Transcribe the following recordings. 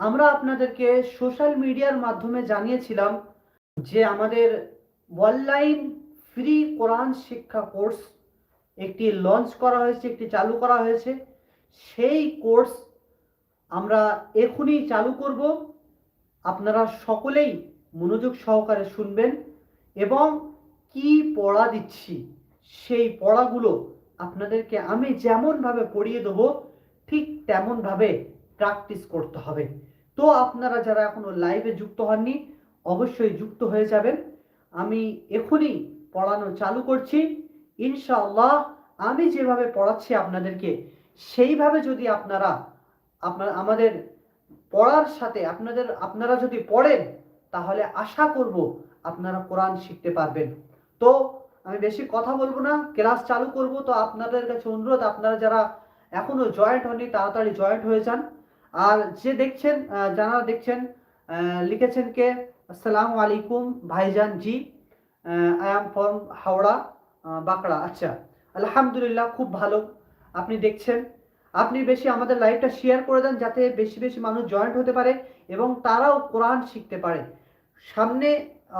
আমরা আপনাদেরকে সোশ্যাল মিডিয়ার মাধ্যমে জানিয়েছিলাম যে আমাদের অনলাইন ফ্রি কোরআন শিক্ষা কোর্স একটি লঞ্চ করা হয়েছে, একটি চালু করা হয়েছে। সেই কোর্স আমরা এখনই চালু করব। আপনারা সকলেই মনোযোগ সহকারে শুনবেন এবং কি পড়া দিচ্ছি, সেই পড়াগুলো আপনাদেরকে আমি যেমনভাবে পড়িয়ে দেবো, ঠিক তেমনভাবে প্র্যাকটিস করতে হবে। তো আপনারা যারা এখনও লাইভে যুক্ত হননি, অবশ্যই যুক্ত হয়ে যাবেন। আমি এখনই পড়ানো চালু করছি। ইনশাআল্লাহ আমি যেভাবে পড়াচ্ছি আপনাদেরকে, সেইভাবে যদি আপনারা, আপনার, আমাদের পড়ার সাথে আপনাদের, আপনারা যদি পড়েন, তাহলে আশা করব আপনারা কোরআন শিখতে পারবেন। তো আমি বেশি কথা বলব না, ক্লাস চালু করব। তো আপনাদের কাছে অনুরোধ, আপনারা যারা এখনও জয়েন্ট হননি, তাড়াতাড়ি জয়েন্ট হয়ে যান। আর যে দেখছেন যারা দেখছেন লিখেছেন কে, আসসালামু আলাইকুম ভাইজান ji I am from Howrah Bankra. আচ্ছা আলহামদুলিল্লাহ খুব ভালো। আপনি দেখছেন, আপনি বেশি আমাদের লাইভটা শেয়ার করে দেন যাতে বেশি বেশি মানুষ জয়েন্ট হতে পারে এবং তারাও কোরআন শিখতে পারে। সামনে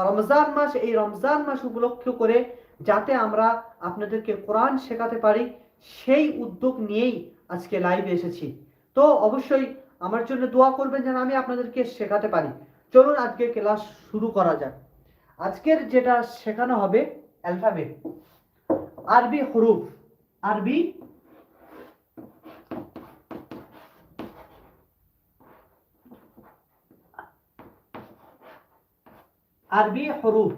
রমজান মাস, এই রমজান মাস উপলক্ষ করে যাতে আমরা আপনাদেরকে কোরআন শেখাতে পারি, সেই উদ্যোগ নিয়েই আজকে লাইভে এসেছি। তো অবশ্যই আমার জন্য দোয়া করবেন যেন আমি আপনাদেরকে শেখাতে পারি। চলুন আজকে ক্লাস শুরু করা যাক। আজকের যেটা শেখানো হবে অ্যালফাবেট। আরবি হরুফ। আরবি আরবি হরুফ।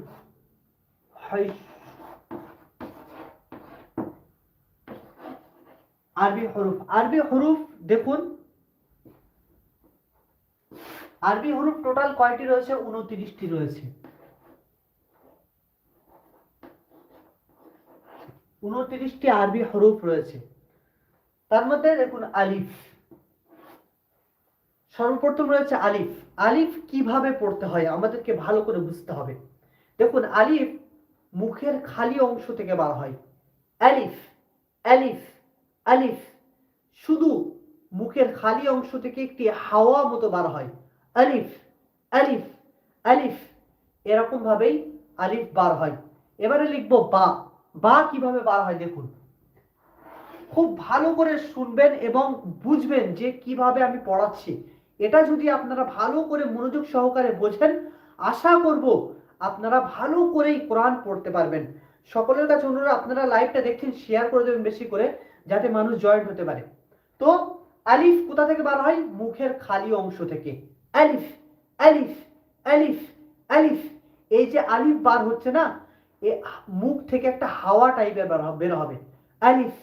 আরবি হরুফ। আরবি হরুফ দেখুন। আরবি হরুফ টোটাল কয়টি রয়েছে? উনত্রিশটি রয়েছে। উনত্রিশটি আরবি হরুফ রয়েছে। তার মধ্যে দেখুন আলিফ। সর্বপ্রথম রয়েছে আলিফ। আলিফ কীভাবে পড়তে হয়? আমাদেরকে ভালো করে বুঝতে হবে। দেখুন, আলিফ মুখের খালি অংশ থেকে বার হয়। আলিফ আলিফ আলিফ। শুধু মুখের খালি অংশ থেকে একটি হাওয়া মতো বার হয়। আলিফ আলিফ আলিফ, এরকম ভাবেই আলিফ বার হয়। এবারে লিখব বা। বা কীভাবে বার হয় দেখুন। খুব ভালো করে শুনবেন এবং বুঝবেন যে কীভাবে আমি পড়াচ্ছি। এটা যদি আপনারা ভালো করে মনোযোগ সহকারে বোঝেন, আশা করব আপনারা ভালো করেই কোরআন পড়তে পারবেন। সকলের কাছে অনুরোধ, আপনারা লাইভটা দেখছেন শেয়ার করে দেবেন বেশি করে, যাতে মানুষ জয়েন্ট হতে পারে। তো আলিফ কোথা থেকে বার হয়? মুখের খালি অংশ থেকে। আলিফ আলিফ আলিফ আলিফ। এই যে আলিফ বার হচ্ছে না, এ মুখ থেকে একটা হাওয়া টাইপের বের হবে। আলিফ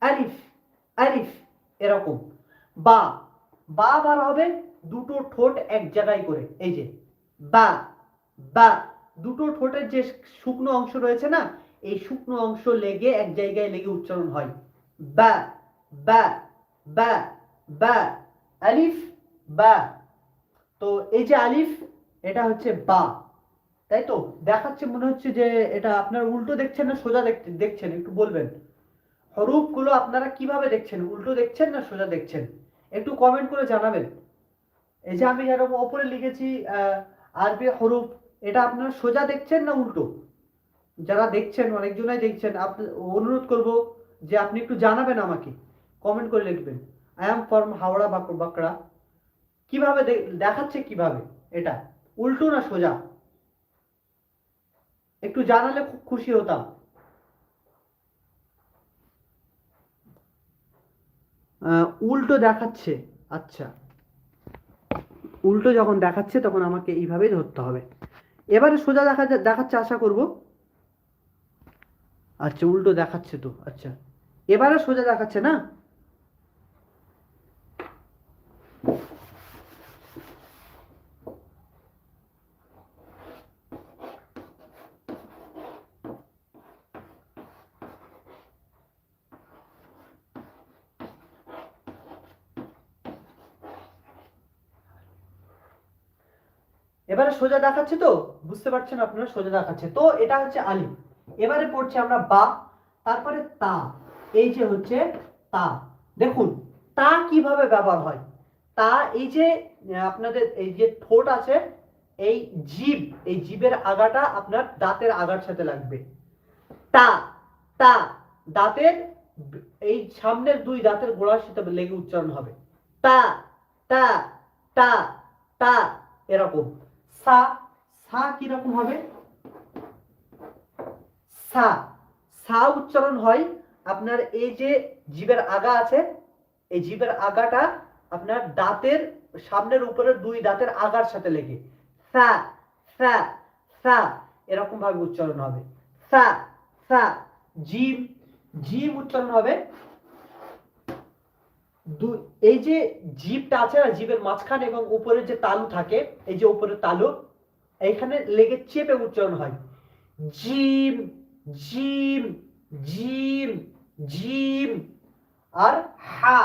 আলিফ আলিফ, এরকম। বা বা বার হবে দুটো ঠোঁট এক জায়গায় করে। এই যে, বা বা, দুটো ঠোঁটের যে শুকনো অংশ রয়েছে না, এই শুকনো অংশ লেগে এক জায়গায় লেগে উচ্চারণ হয়। বা বা বা বা, আলিফ, বা। তো এই যে আলিফ, এটা হচ্ছে বা। তাই তো? দেখাচ্ছে মনে হচ্ছে যে এটা আপনার উল্টো দেখছেন না সোজা দেখ- দেখছেন? একটু বলবেন। হরুফগুলো আপনারা কীভাবে দেখছেন? উল্টো দেখছেন না সোজা দেখছেন? একটু কমেন্ট করে জানাবেন। এই যে আমি যেরকম ওপরে লিখেছি আরবি হরুফ এটা আপনারা সোজা দেখছেন না উল্টো? যারা দেখছেন, অনেকজনাই দেখছেন অনুরোধ করব যে আপনি একটু জানাবেন আমাকে। কমেন্ট করে লিখবেন। আই এম ফ্রম হাওড়া বাঁক- বাঁকড়া। কীভাবে দেখাচ্ছে কীভাবে? এটা। উল্টো না সোজা? একটু জানালে খুব খুশি হতাম। উল্টো দেখাচ্ছে। আচ্ছা। উল্টো যখন দেখাচ্ছে, তখন আমাকে এইভাবেই ধরতে হবে। এবারে সোজা দেখা দেখাচ্ছে, আশা করব। আচ্ছা উল্টো দেখাচ্ছে তো। আচ্ছা। এবারে সোজা দেখাচ্ছে না? এবারে সোজা দেখাচ্ছে তো? বুঝতে পারছেন আপনারা? সোজা দেখাচ্ছে। তো এটা হচ্ছে আলিফ। এবারে পড়ছি আমরা বা, তারপরে তা। এই যে হচ্ছে তা। দেখুন, তা কীভাবে ব্যবহার হয়? তা এই যে আপনাদের এই যে ঠোঁট আছে, এই জীব, এই জীবের আগাটা আপনার দাঁতের আগার সাথে লাগবে। তা তা, দাঁতের, এই সামনের দুই দাঁতের গোড়ার সাথে লেগে উচ্চারণ হবে। তা তা তা তা, এরকম। সা সা কীরকম হবে? সা সা উচ্চারণ হয় আপনার এই যে জিভের আগা আছে, এই জিভের আগাটা আপনার দাঁতের সামনের উপরের দুই দাঁতের আগার সাথে লেগে। সা সা সা এরকম ভাবে উচ্চারণ হবে। সা সা জিম জিম উচ্চারণ হবে এই যে জিভটা আছে না জিভের মাঝখানে এবং উপরে যে তালু থাকে, এই যে উপরের তালু, এইখানে লেগে চেপে উচ্চারণ হয়। জিম জিম জিম জিম, আর হা।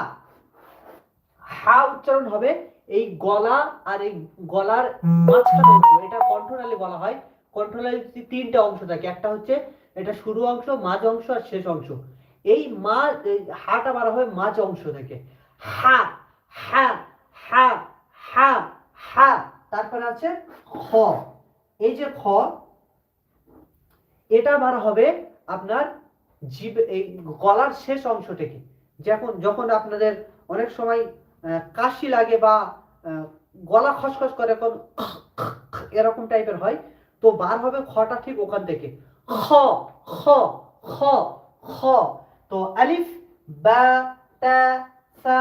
হা উচ্চারণ হবে এই গলা আর এই গলার মাঝখানে এটা কণ্ঠনালী বলা হয়। কণ্ঠনালী তিনটা অংশ থাকে। একটা হচ্ছে এটা শুরু অংশ, মাঝ অংশ আর শেষ অংশ। এই মা হাটা বাড়া হয় মাঝ অংশ থেকে। হা হা হা হা হা তারপরে আছে খ। এই যে খ, এটা বার হবে আপনার জীব, এই গলার শেষ অংশ থেকে। যখন যখন আপনাদের অনেক সময় কাশি লাগে বা গলা খসখস করে এখন এরকম টাইপের হয়, তো বার হবে খটা ঠিক ওখান থেকে। খ খ খ খ। তো আলিফ, বা, তা, সা,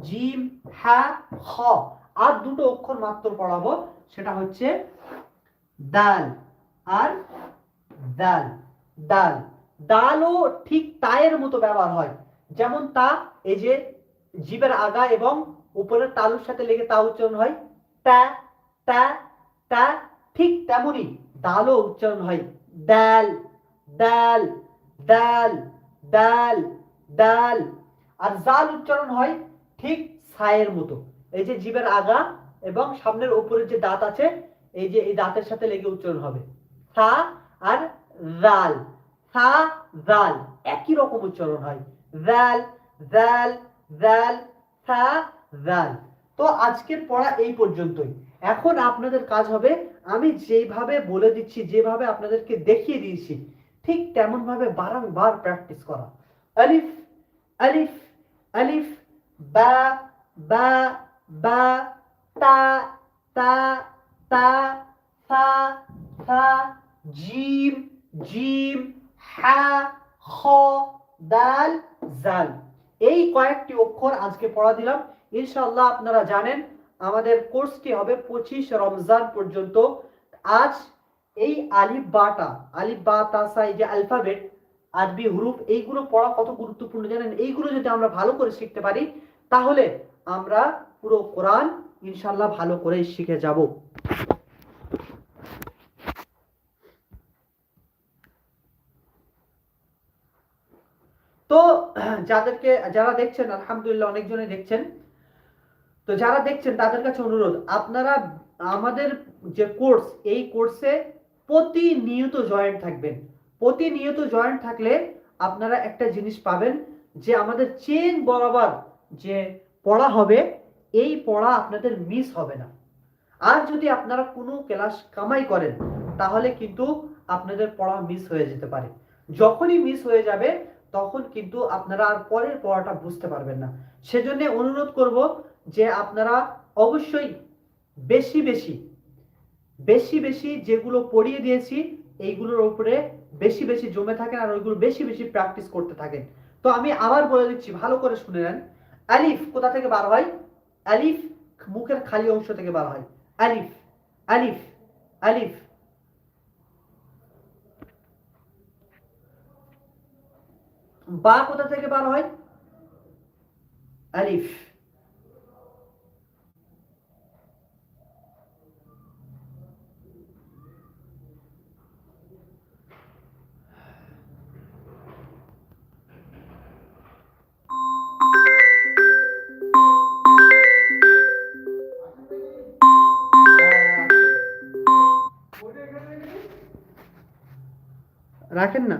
জিম, হা, খ আর দুটো অক্ষর মাত্র পড়াবো। সেটা হচ্ছে দাল আর দাল। দাল। দালও ঠিক তায়ের মতো ব্যবহার হয়। যেমন তা, এই যে জীবের আগা এবং উপরের তালুর সাথে লেগে তা উচ্চারণ হয়। তা তা তা, ঠিক তেমনি দালও উচ্চারণ হয়। দাল দাল দাল। দাল দাল আর জাল উচ্চারণ হয় ঠিক সায়ের মতো। এই যে জীবের আগা এবং সামনের উপরের যে দাঁত আছে, এই যে এই দাঁতের সাথে লেগে উচ্চারণ হবে। সা আর জাল সা জাল একই রকম উচ্চারণ হয়। জাল জাল জাল সা জাল তো আজকের পড়া এই পর্যন্তই। এখন আপনাদের কাজ হবে, আমি যেভাবে বলে দিচ্ছি, যেভাবে আপনাদেরকে দেখিয়ে দিয়েছি ঠিক তেমন ভাবে বারংবার প্র্যাকটিস করা। আলিফ আলিফ আলিফ, বা বা বা, তা তা তা সা সা জিম জিম, হা, খ, দাল, জাল। এই কয়েকটি অক্ষর আজকে পড়া দিলাম। ইনশাআল্লাহ আপনারা জানেন, আমাদের কোর্সটি হবে পঁচিশ রমজান পর্যন্ত। আজ এই আলিফ বাটা আলিফ বা এই যে অ্যালফাবেট আরবি হুরুফ এইগুলো পড়া কত গুরুত্বপূর্ণ জানেন? এইগুলো যদি আমরা ভালো করে শিখতে পারি, তাহলে আমরা পুরো কোরআন ইনশাল্লাহ ভালো করে শিখে যাব। তো, যাদেরকে, যারা দেখছেন, আলহামদুলিল্লাহ অনেকজনে দেখছেন, তো যারা দেখছেন, তাদের কাছে অনুরোধ, আপনারা আমাদের যে কোর্স এই কোর্সে প্রতিনিয়ত জয়েন্ট থাকবেন। প্রতিনিয়ত জয়েন্ট থাকলে আপনারা একটা জিনিস পাবেন যে আমাদের চেন বরাবর যে পড়া হবে, এই পড়া আপনাদের মিস হবে না। আর যদি আপনারা কোনো ক্লাস কামাই করেন, তাহলে কিন্তু আপনাদের পড়া মিস হয়ে যেতে পারে। যখনই মিস হয়ে যাবে, তখন কিন্তু আপনারা আর পরের পড়াটা বুঝতে পারবেন না। সেজন্য অনুরোধ করব যে আপনারা অবশ্যই বেশি বেশি বেশি বেশি যেগুলো পড়িয়ে দিয়েছি, এইগুলোর উপরে বেশি বেশি জমে থাকেন আর ওইগুলো বেশি বেশি প্র্যাকটিস করতে থাকেন। তো আমি আবার বলে দিচ্ছি, ভালো করে শুনে নেন। আলিফ কোথা থেকে বার হয়? আলিফ মুখের খালি অংশ থেকে বার হয়। আলিফ আলিফ আলিফ। বা কোথা থেকে বার হয়? আলিফ। রাখেন না